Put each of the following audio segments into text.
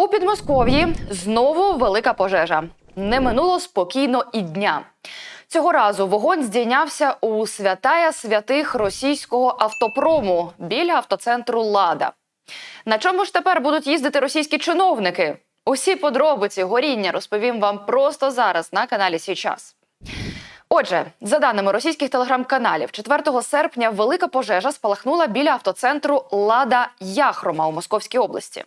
У Підмосков'ї знову велика пожежа. Не минуло спокійно і дня. Цього разу вогонь здійнявся у святая святих російського автопрому біля автоцентру Лада. На чому ж тепер будуть їздити російські чиновники? Усі подробиці горіння розповім вам просто зараз на каналі Січас. Отже, за даними російських телеграм-каналів, 4 серпня велика пожежа спалахнула біля автоцентру Лада Яхрома у Московській області.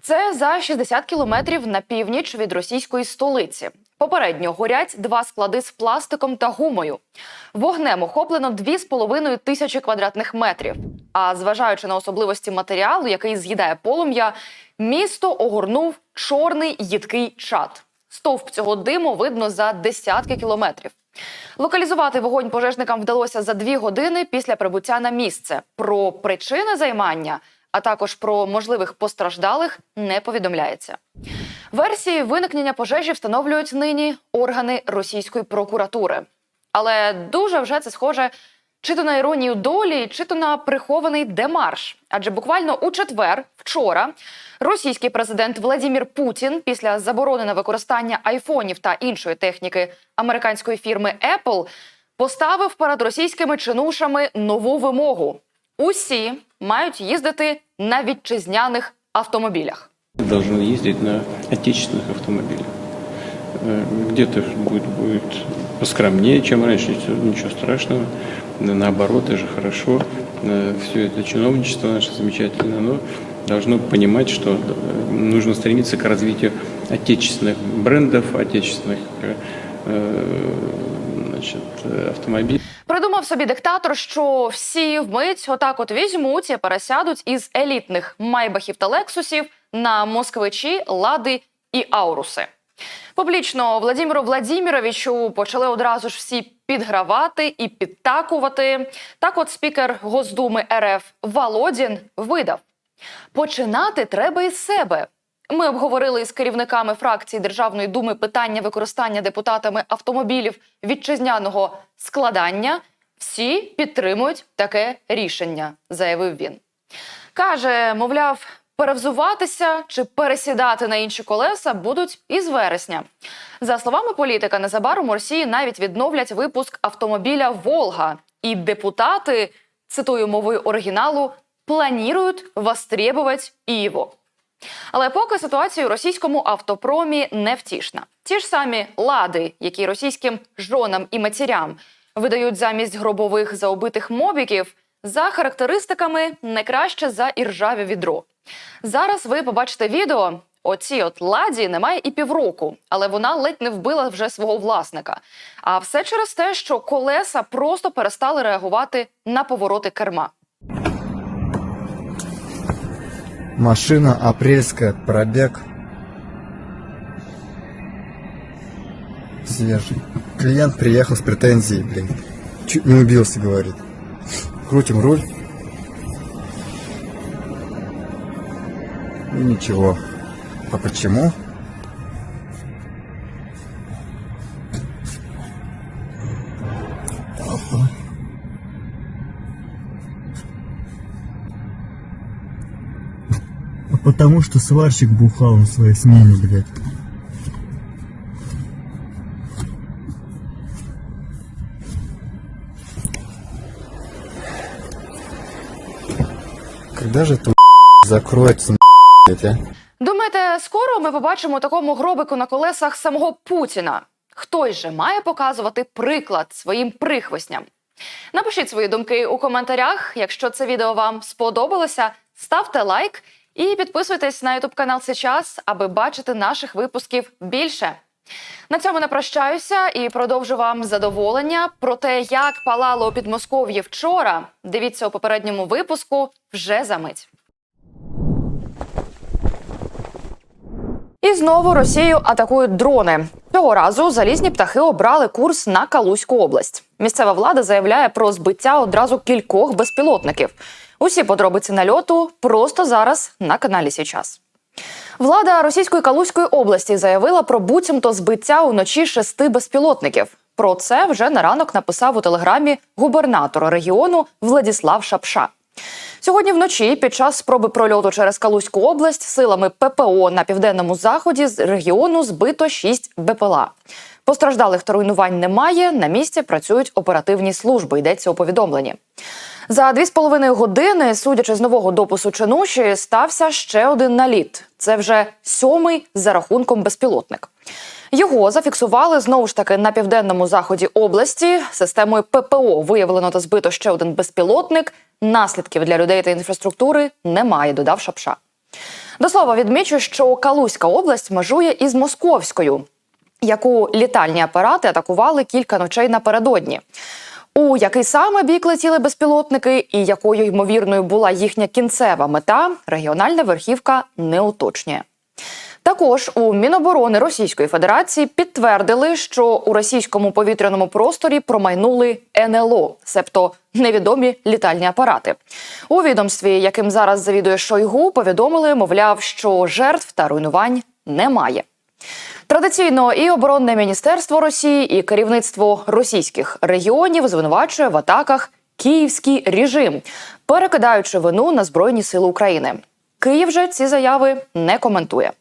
Це за 60 кілометрів на північ від російської столиці. Попередньо горять два склади з пластиком та гумою. Вогнем охоплено 2,5 тисячі квадратних метрів. А зважаючи на особливості матеріалу, який з'їдає полум'я, місто огорнув чорний їдкий чад. Стовп цього диму видно за десятки кілометрів. Локалізувати вогонь пожежникам вдалося за дві години після прибуття на місце. Про причини займання, а також про можливих постраждалих не повідомляється. Версії виникнення пожежі встановлюють нині органи російської прокуратури. Але дуже вже це схоже чи то на іронію долі, чи то на прихований демарш. Адже буквально у четвер, вчора, російський президент Владімір Путін після заборони на використання айфонів та іншої техніки американської фірми Apple поставив перед російськими чинушами нову вимогу: усі мають їздити на вітчизняних автомобілях. должны ездить на отечественных автомобилях. Э, Где-то будет, будет поскромнее, чем раньше, ничего- ничего страшного. На- Наоборот, даже хорошо. Все это чиновничество наше замечательно, но должно понимать, что э, нужно стремиться к развитию отечественных брендов, отечественных э, э, значит, э, автомобилей. Придумав собі диктатор, що всі вмить отак от візьмуть і пересядуть із елітних майбахів та лексусів на москвичі, лади і ауруси. Публічно Владимиру Владіміровичу почали одразу ж всі підгравати і підтакувати. Так, от спікер Госдуми РФ Володін видав: починати треба із себе. Ми обговорили із керівниками фракції Державної думи питання використання депутатами автомобілів вітчизняного складання. Всі підтримують таке рішення, заявив він. Каже, мовляв, перевзуватися чи пересідати на інші колеса будуть із вересня. За словами політика, незабаром у Росії навіть відновлять випуск автомобіля Волга, і депутати, цитую мовою оригіналу, планують востребувати і його. Але поки ситуація у російському автопромі невтішна. Ті ж самі лади, які російським жонам і матірям видають замість гробових заубитих мобіків, за характеристиками не краще за іржаве відро. Зараз ви побачите відео. Оцій от ладі немає і півроку, але вона ледь не вбила вже свого власника. А все через те, що колеса просто перестали реагувати на повороти керма. Машина апрельская, пробег. Свежий. Клиент приехал с претензией, блин. Чуть не убился, говорит. Крутим руль. И ничего. А почему? А потому что сварщик бухал на своей смене, блядь. Когда же это закроется, блядь, а? Думаєте, скоро ми побачимо такому гробику на колесах самого Путіна? Хтось же має показувати приклад своїм прихвостням. Напишіть свої думки у коментарях. Якщо це відео вам сподобалося, ставте лайк і підписуйтесь на ютуб канал Сейчас, аби бачити наших випусків більше. На цьому не прощаюся і продовжу вам задоволення про те, як палало у Підмосков'ї вчора. Дивіться у попередньому випуску вже за мить. І знову Росію атакують дрони. Цього разу залізні птахи обрали курс на Калузьку область. Місцева влада заявляє про збиття одразу кількох безпілотників. Усі подробиці нальоту просто зараз на каналі Січас. Влада російської Калузької області заявила про буцімто збиття уночі шести безпілотників. Про це вже на ранок написав у телеграмі губернатор регіону Владіслав Шапша. Сьогодні вночі, під час спроби прольоту через Калузьку область, силами ППО на південному заході з регіону збито шість БПЛА. Постраждалих та руйнувань немає. На місці працюють оперативні служби. Йдеться у повідомленні. За дві з половиною години, судячи з нового допису Чинуші, стався ще один наліт. Це вже сьомий за рахунком безпілотник. Його зафіксували знову ж таки на південному заході області. Системою ППО виявлено та збито ще один безпілотник. Наслідків для людей та інфраструктури немає, додав Шапша. До слова, відмічу, що Калузька область межує із Московською, яку літальні апарати атакували кілька ночей напередодні. У який саме бік летіли безпілотники і якою ймовірною була їхня кінцева мета, регіональна верхівка не уточнює. Також у Міноборони Російської Федерації підтвердили, що у російському повітряному просторі промайнули НЛО, себто невідомі літальні апарати. У відомстві, яким зараз завідує Шойгу, повідомили, мовляв, що жертв та руйнувань немає. Традиційно і оборонне міністерство Росії, і керівництво російських регіонів звинувачує в атаках київський режим, перекидаючи вину на збройні сили України. Київ же ці заяви не коментує.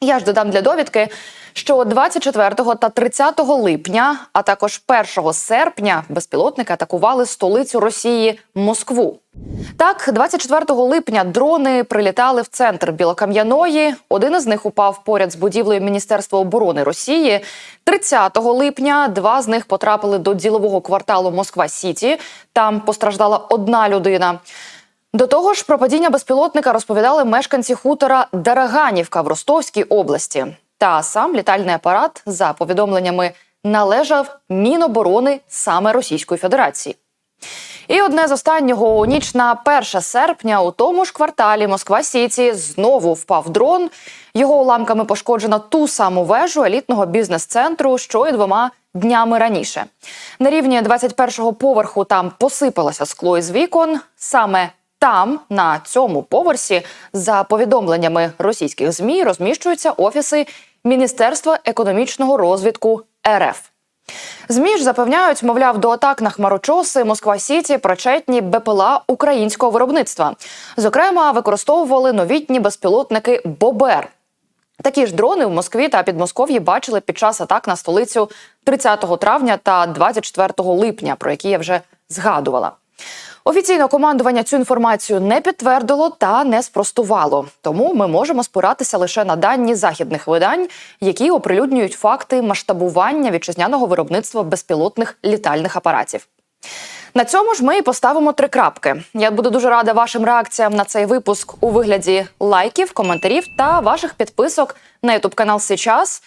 Я ж додам для довідки, що 24 та 30 липня, а також 1 серпня безпілотники атакували столицю Росії Москву. Так, 24 липня дрони прилітали в центр Білокам'яної. Один із них упав поряд з будівлею Міністерства оборони Росії. 30 липня два з них потрапили до ділового кварталу Москва Сіті. Там постраждала одна людина. До того ж, про падіння безпілотника розповідали мешканці хутора Дараганівка в Ростовській області. Та сам літальний апарат, за повідомленнями, належав Міноборони саме Російської Федерації. І одне з останнього у ніч на 1 серпня у тому ж кварталі Москва Сіті знову впав дрон. Його уламками пошкоджено ту саму вежу елітного бізнес-центру, що й двома днями раніше. На рівні 21-го поверху там посипалося скло із вікон. Саме там, на цьому поверсі, за повідомленнями російських змі, розміщуються офіси Міністерства економічного розвитку РФ. ЗМІ ж запевняють, мовляв, до атак на хмарочоси Москва Сіті причетні БПЛА українського виробництва. Зокрема, використовували новітні безпілотники Бобер. Такі ж дрони в Москві та Підмосков'ї бачили під час атак на столицю 30 травня та 24 липня, про які я вже згадувала. Офіційно командування цю інформацію не підтвердило та не спростувало. Тому ми можемо спиратися лише на дані західних видань, які оприлюднюють факти масштабування вітчизняного виробництва безпілотних літальних апаратів. На цьому ж ми і поставимо три крапки. Я буду дуже рада вашим реакціям на цей випуск у вигляді лайків, коментарів та ваших підписок на ютуб канал Сейчас.